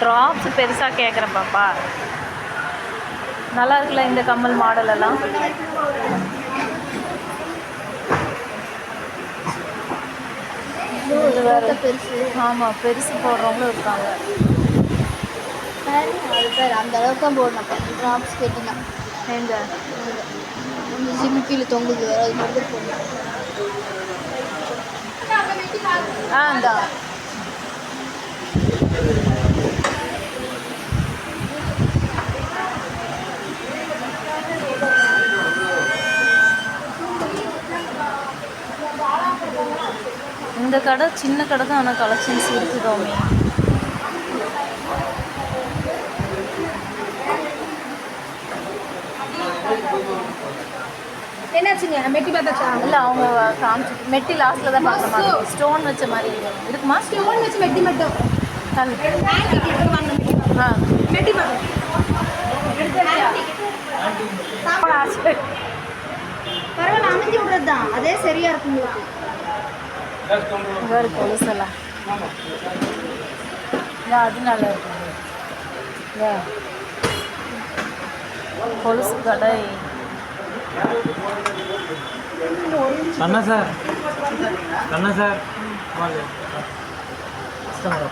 Drops பெருசாக கேட்குறேன் பாப்பா. நல்லா இருக்குல்ல இந்த கம்மல் மாடல் எல்லாம்? ஆமாம் பெருசு. போடுறவங்களும் இருக்காங்க. அந்த அளவுக்கு தான் போடணும். ட்ராப்ஸ் கேட்டினா எங்க? ஜிமிக்கியில் தொங்குது. அது மட்டும் போடணும். ஆ இந்தா. இந்த கடை சின்ன கடை தான் ஆனால் கலெக்ஷன்ஸ் இருக்குதோமே என்னாச்சுங்க? மெட்டி பார்த்தாச்சா? இல்லை அவங்க காமிச்சு மெட்டி லாஸ்ட்டில் தான் பார்க்குற மாதிரி ஸ்டோன் வச்ச மாதிரி இருக்கும். ஸ்டோன் வச்சு மெட்டி மட்டும். ஆ. மெட்டி பரவாயில்ல அமைஞ்சு விடுறது தான் அதே சரியா இருக்கும் உங்களுக்கு. வேறு கொலுசெல்லாம் Yeah, அது நல்லா இருக்கும் Yeah. கொலுசு கடை. அண்ணா சார். அண்ணா சார். கஸ்டமர்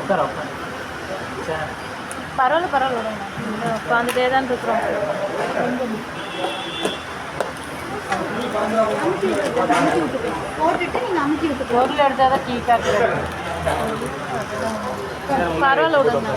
உட்கார உட்கார. சார். பரவாயில்ல பரவாயில்ல உட்காந்துட்டே தான் இருக்கிறோம். போட்டுட்டு நீங்க அமுக்கி விட்டு பொருள் எடுத்தால் தான் கீ காட்டு பரவாயில்ல விடுங்க